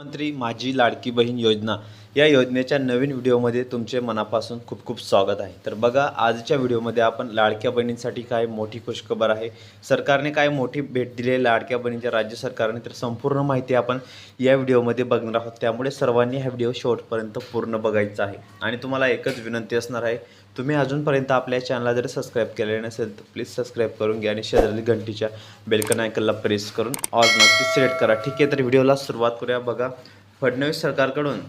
मंत्री माझी लाडकी बहीण योजना या योजनेच्या नवीन व्हिडिओमध्ये तुमचे मनापासून खूप खूप स्वागत आहे. तर बघा आजच्या व्हिडिओमध्ये आपण लाडक्या बहिणींसाठी काय मोठी खुशखबर आहे. सरकारने काय मोठी भेट दिली आहे लाडक्या बहिणींच्या राज्य सरकारने तर संपूर्ण माहिती आपण या व्हिडिओमध्ये बघणार आहोत. त्यामुळे सर्वांनी हा व्हिडिओ शेवटपर्यंत पूर्ण बघायचा आहे. आणि तुम्हाला एकच विनंती असणार आहे तुम्ही अजूनपर्यंत आपल्या चॅनलला जर सबस्क्राईब केलेले नसेल तर प्लीज सबस्क्राईब करून घ्या आणि शेजारी घंटीच्या बेलकन आयकनला प्रेस करून ऑल नक्की सिलेक्ट करा. ठीक आहे तर व्हिडिओला सुरुवात करूया बघा. फडणवीस सरकारकडून.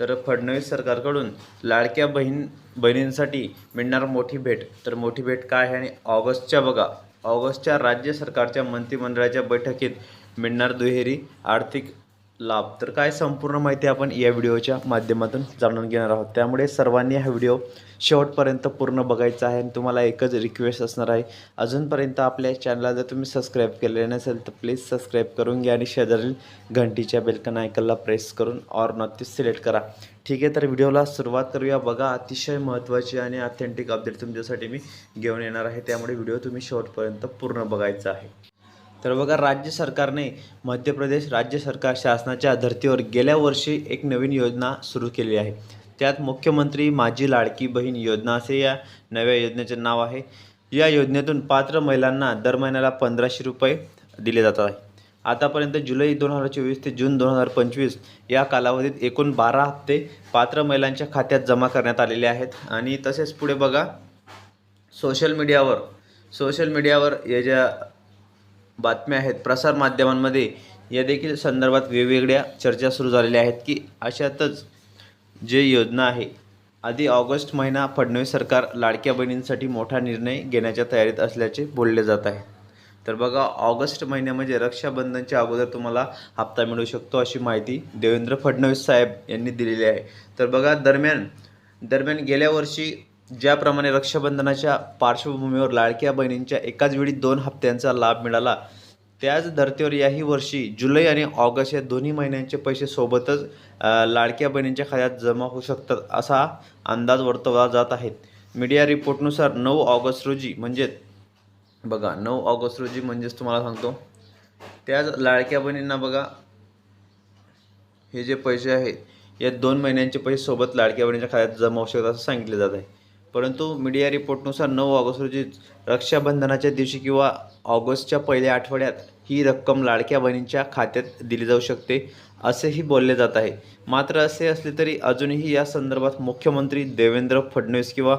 तर फडणवीस सरकारकडून लाडक्या बहीण बहिणींसाठी मिळणार मोठी भेट. तर मोठी भेट काय आहे आणि ऑगस्टच्या बघा ऑगस्टच्या राज्य सरकारच्या मंत्रिमंडळाच्या बैठकीत मिळणार दुहेरी आर्थिक लाभ. तर काय संपूर्ण माहिती आपण या व्हिडिओच्या माध्यमातून जाणून घेणार आहोत. त्यामुळे सर्वांनी हा व्हिडिओ शेवटपर्यंत पूर्ण बघायचा आहे आणि तुम्हाला एकच रिक्वेस्ट असणार आहे. अजूनपर्यंत आपल्या चॅनलला जर तुम्ही सबस्क्राईब केले नसेल तर प्लीज सबस्क्राईब करून घ्या आणि शेजारील घंटीच्या बेलकन आयकनला प्रेस करून ऑर नॉट सिलेक्ट करा. ठीक आहे तर व्हिडिओला सुरुवात करूया. बघा अतिशय महत्त्वाची आणि ऑथेंटिक अपडेट तुमच्यासाठी मी घेऊन येणार आहे. त्यामुळे व्हिडिओ तुम्ही शेवटपर्यंत पूर्ण बघायचा आहे. तर बघा राज्य सरकारने मध्य प्रदेश राज्य सरकार शासनाच्या धर्तीवर गेल्या वर्षी एक नवीन योजना सुरू केली आहे. त्यात मुख्यमंत्री माझी लाडकी बहीण योजना असे या नव्या योजनेचे नाव आहे. या योजनेतून पात्र महिलांना दर महिन्याला पंधराशे रुपये दिले जातात आहे. आतापर्यंत जुलै दोन हजार चोवीस ते जून दोन हजार पंचवीस या कालावधीत एकूण बारा हप्ते पात्र महिलांच्या खात्यात जमा करण्यात आलेले आहेत. आणि तसेच पुढे बघा सोशल मीडियावर सोशल मीडियावर या ज्या बातम्या आहेत. प्रसारमाध्यमांमध्ये या देखील संदर्भात वेगवेगळ्या चर्चा सुरू झालेल्या आहेत की अशातच जे योजना आहे आधी ऑगस्ट महिना फडणवीस सरकार लाडक्या बहिणींसाठी मोठा निर्णय घेण्याच्या तयारीत असल्याचे बोलले जात आहे. तर बघा ऑगस्ट महिन्यामध्ये म्हणजे रक्षाबंधनच्या अगोदर तुम्हाला हप्ता मिळू शकतो अशी माहिती देवेंद्र फडणवीस साहेब यांनी दिलेली आहे. तर बघा दरम्यान दरम्यान गेल्या वर्षी ज्याप्रमाणे रक्षाबंधनाच्या पार्श्वभूमीवर लाडक्या बहिणींच्या एकाच वेळी दोन हप्त्यांचा लाभ मिळाला त्याच धर्तीवर याही वर्षी जुलै आणि ऑगस्ट या दोन्ही महिन्यांचे पैसे सोबतच लाडक्या बहिणींच्या खात्यात जमा होऊ शकतात असा अंदाज वर्तवला जात आहेत मीडिया रिपोर्टनुसार नऊ ऑगस्ट रोजी म्हणजेच बघा नऊ ऑगस्ट रोजी म्हणजेच तुम्हाला सांगतो त्याच लाडक्या बहिणींना बघा हे जे पैसे आहेत या दोन महिन्यांचे पैसे सोबत लाडक्या बहिणीच्या खात्यात जमा होऊ शकतात असं सांगितले जात आहे. परंतु मीडिया रिपोर्टनुसार नऊ ऑगस्ट रोजी रक्षाबंधनाच्या दिवशी किंवा ऑगस्टच्या पहिल्या आठवड्यात ही रक्कम लाडक्या बहिणींच्या खात्यात दिली जाऊ शकते असेही बोलले जात आहे. मात्र असे असले तरी अजूनही या संदर्भात मुख्यमंत्री देवेंद्र फडणवीस किंवा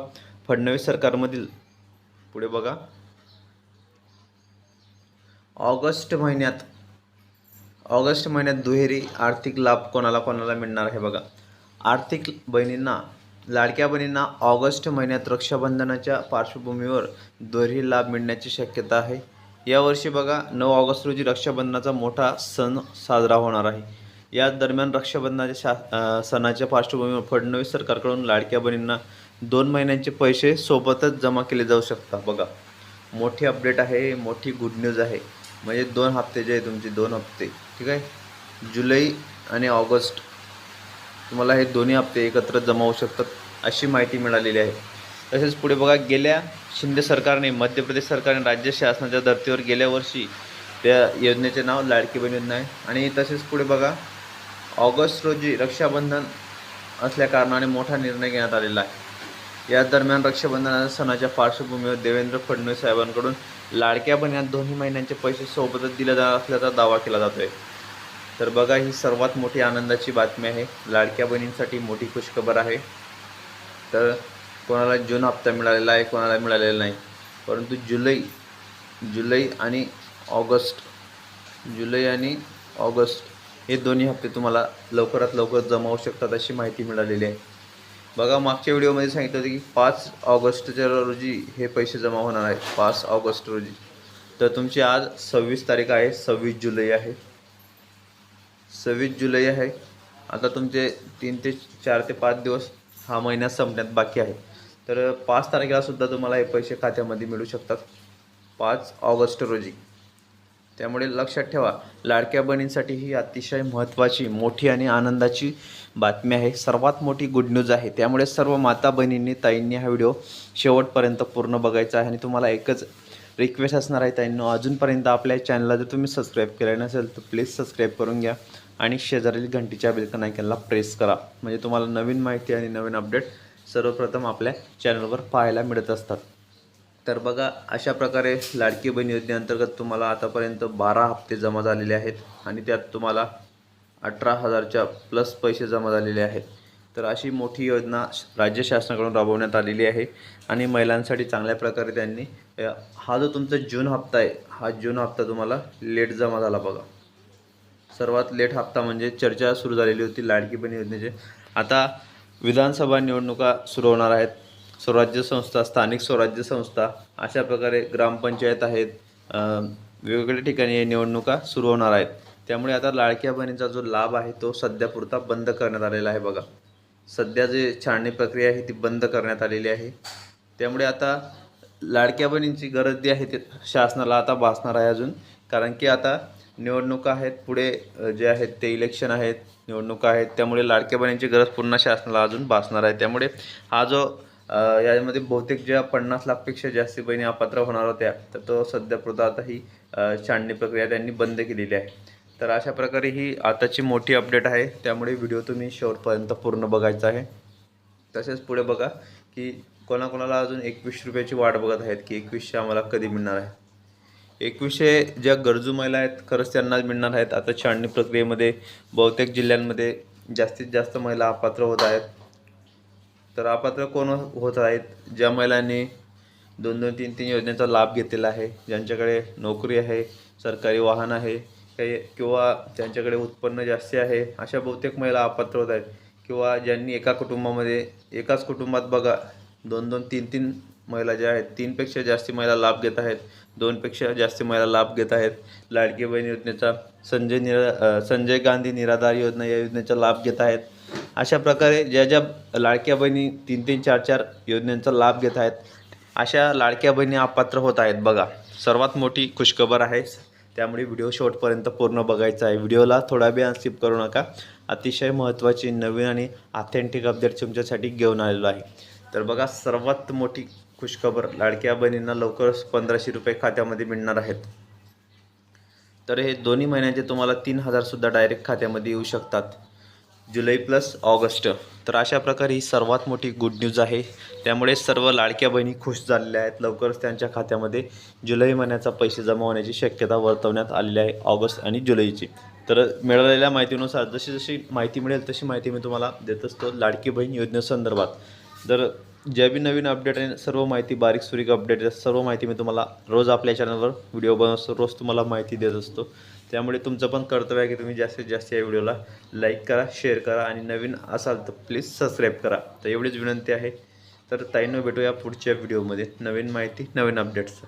फडणवीस सरकारमधील पुढे बघा. ऑगस्ट महिन्यात ऑगस्ट महिन्यात दुहेरी आर्थिक लाभ कोणाला कोणाला मिळणार आहे बघा. आर्थिक बहिणींना लाडक्या बहिणींना ऑगस्ट महिन्यात रक्षाबंधनाच्या पार्श्वभूमीवर दुहेरी लाभ मिळण्याची शक्यता आहे. यावर्षी बघा नऊ ऑगस्ट रोजी रक्षाबंधनाचा मोठा सण साजरा होणार आहे. या दरम्यान रक्षाबंधनाच्या शा सणाच्या पार्श्वभूमीवर फडणवीस सरकारकडून लाडक्या बहिणींना दोन महिन्यांचे पैसे सोबतच जमा केले जाऊ शकतात. बघा मोठी अपडेट आहे मोठी गुड न्यूज आहे. म्हणजे दोन हप्ते जे आहे तुमचे दोन हप्ते. ठीक आहे? जुलै आणि ऑगस्ट तुम्हाला हे दोन्ही हप्ते एकत्र जमा होऊ शकतात अशी माहिती मिळालेली आहे. तसेच पुढे बघा गेल्या शिंदे सरकारने मध्य प्रदेश सरकारने राज्य शासनाच्या धर्तीवर गेल्या वर्षी त्या योजनेचे नाव लाडकी बहीण योजना आहे. आणि तसेच पुढे बघा ऑगस्ट रोजी रक्षाबंधन असल्याकारणाने मोठा निर्णय घेण्यात आलेला आहे. या दरम्यान रक्षाबंधनाच्या सणाच्या पार्श्वभूमीवर देवेंद्र फडणवीस साहेबांकडून लाडक्या बहिणींना दोन्ही महिन्यांचे पैसे सोबतच दिले जाणार असल्याचा दावा केला जातो आहे तर बघा ही सर्वात मोठी आनंदाची बातमी आहे. लाडक्या बहिणींसाठी मोठी खुशखबर आहे. तर कोणाला जून हप्ता मिळालेला आहे कोणाला मिळालेला नाही. परंतु जुलै जुलै आणि ऑगस्ट जुलै आणि ऑगस्ट हे दोन्ही हप्ते तुम्हाला लवकरात लवकर जमा होऊ शकतात अशी माहिती मिळालेली आहे. बघा मागच्या व्हिडिओमध्ये सांगितलं होतं की पाच ऑगस्टच्या रोजी हे पैसे जमा होणार आहेत पाच ऑगस्ट रोजी. तर तुमची आज सव्वीस तारीख आहे सव्वीस जुलै आहे. सव्वीस जुलै आहे. आता तुमचे तीन ते चार ते पाच दिवस हा महिना संपण्यात बाकी आहे. तर पाच तारखेला सुद्धा तुम्हाला हे पैसे खात्यामध्ये मिळू शकतात. पाच ऑगस्ट रोजी. त्यामुळे लक्षात ठेवा लाडक्या बहिणींसाठी ही अतिशय महत्त्वाची मोठी आणि आनंदाची बातमी आहे. सर्वात मोठी गुड न्यूज आहे. त्यामुळे सर्व माता बहिणींनी ताईंनी हा व्हिडिओ शेवटपर्यंत पूर्ण बघायचा आहे आणि तुम्हाला एकच रिक्वेस्ट असणार आहे ताईंनो. अजूनपर्यंत आपल्या चॅनलला जर तुम्ही सबस्क्राईब केलं नसेल तर प्लीज सबस्क्राईब करून घ्या. आणि शेजारील घंटीच्या बेलकन आयकनला प्रेस करा. म्हणजे तुम्हाला नवीन माहिती आणि नवीन अपडेट सर्वप्रथम आपल्या चॅनलवर पाहायला मिळत असतात. तर बघा अशा प्रकारे लाडकी बहीण योजनेअंतर्गत तुम्हाला आतापर्यंत बारा हप्ते जमा झालेले आहेत. आणि त्यात तुम्हाला अठरा हजारच्या प्लस पैसे जमा झालेले आहेत. तर अशी मोठी योजना राज्य शासनाकडून राबवण्यात आलेली आहे आणि महिलांसाठी चांगल्या प्रकारे त्यांनी हा जो तुमचा जून हप्ता आहे हा जून हप्ता तुम्हाला लेट जमा झाला बघा. सर्वात लेट हप्ता म्हणजे चर्चा सुरू झालेली होती लाडकी बहीण योजनेचे. आता विधानसभा निवडणुका सुरू होणार आहेत. स्वराज्य संस्था स्थानिक स्वराज्य संस्था अशा प्रकारे ग्रामपंचायत आहेत. वेगवेगळ्या ठिकाणी निवडणुका सुरू होणार आहेत. त्यामुळे आता लाडक्या बहिणीचा जो लाभ आहे तो सध्यापुरता बंद करण्यात आलेला आहे बघा. सध्या जे छाणणी प्रक्रिया आहे ती बंद करण्यात आलेली आहे. त्यामुळे आता लाडक्या बहिणींची गरज जी आहे ते शासनाला आता भासणार आहे अजून. कारण की आता निवडणुका आहेत पुढे जे आहेत ते इलेक्शन आहेत निवडणुका आहेत त्यामुळे लाडक्या बहिणींची गरज पुन्हा शासनाला अजून भासणार आहे. त्यामुळे हा जो यामध्ये बहुतेक ज्या पन्नास लाखपेक्षा जास्त बहिणी अपात्र होणार होत्या तर तो सध्या पुरता आता ही छाणणी प्रक्रिया त्यांनी बंद केलेली आहे. तर अशा प्रकारे ही आताची मोठी अपडेट आहे. त्यामुळे व्हिडिओ तुम्ही शेवटपर्यंत पूर्ण बघायचा आहे. तसेच पुढे बघा की कोणाकोणाला अजून एकवीस रुपयाची वाट बघत आहेत की एकवीसशे आम्हाला कधी मिळणार आहे? एकवीसशे ज्या गरजू महिला आहेत खरंच त्यांनाच मिळणार आहेत. आता छाणणी प्रक्रियेमध्ये बहुतेक जिल्ह्यांमध्ये जास्तीत जास्त महिला अपात्र होत आहेत. तर अपात्र कोण होत आहेत? ज्या महिलांनी दोन दोन तीन तीन योजनेचा लाभ घेतलेला आहे ज्यांच्याकडे नोकरी आहे सरकारी वाहन आहे काही किंवा ज्यांच्याकडे उत्पन्न जास्त आहे अशा बहुतेक महिला अपात्र होत आहेत. किंवा ज्यांनी एका कुटुंबामध्ये एकाच कुटुंबात बघा दोन दोन तीन तीन महिला ज्या आहेत तीनपेक्षा जास्ती महिला लाभ घेत आहेत दोनपेक्षा जास्त महिला लाभ घेत आहेत. लाडकी बहीण योजनेचा संजय निरा संजय गांधी निराधार योजना या योजनेचा लाभ घेत आहेत. अशा प्रकारे ज्या ज्या लाडक्या बहिणी तीन तीन चार चार योजनांचा लाभ घेत आहेत अशा लाडक्या बहिणी अपात्र होत आहेत बघा. सर्वात मोठी खुशखबर आहे त्यामुळे व्हिडिओ शॉर्टपर्यंत पूर्ण बघायचा आहे. व्हिडिओला थोडा वेळ स्किप करू नका. अतिशय महत्त्वाची नवीन आणि ऑथेंटिक अपडेट तुमच्यासाठी घेऊन आलेलो आहे. तर बघा सर्वात मोठी खुशखबर लाडक्या बहिणींना लवकरच पंधराशे रुपये खात्यामध्ये मिळणार आहेत. तर हे दोन्ही महिन्याचे तुम्हाला तीन हजारसुद्धा डायरेक्ट खात्यामध्ये येऊ शकतात. जुलै प्लस ऑगस्ट. तर अशा प्रकारे ही सर्वात मोठी गुड न्यूज आहे. त्यामुळे सर्व लाडक्या बहिणी खुश झालेल्या आहेत. लवकरच त्यांच्या खात्यामध्ये जुलै महिन्याचा पैसे जमा होण्याची शक्यता वर्तवण्यात आलेली आहे ऑगस्ट आणि जुलैची. तर मिळालेल्या माहितीनुसार जशी जशी माहिती मिळेल तशी माहिती मी तुम्हाला देत असतो लाडकी बहीण योजनेसंदर्भात जर ज्या बी नवीन अपडेट आहे सर्व माहिती बारीक सुरीक अपडेट सर्व माहिती मी तुम्हाला रोज आपल्या चॅनलवर व्हिडिओ बनवतो रोज तुम्हाला माहिती देत असतो. त्यामुळे तुमचं पण कर्तव्य आहे की तुम्ही जास्तीत जास्त या व्हिडिओला लाईक करा शेअर करा आणि नवीन असाल तर प्लीज सबस्क्राईब करा. तर एवढीच विनंती आहे. तर ताईनं भेटूया पुढच्या व्हिडिओमध्ये नवीन माहिती नवीन अपडेट्स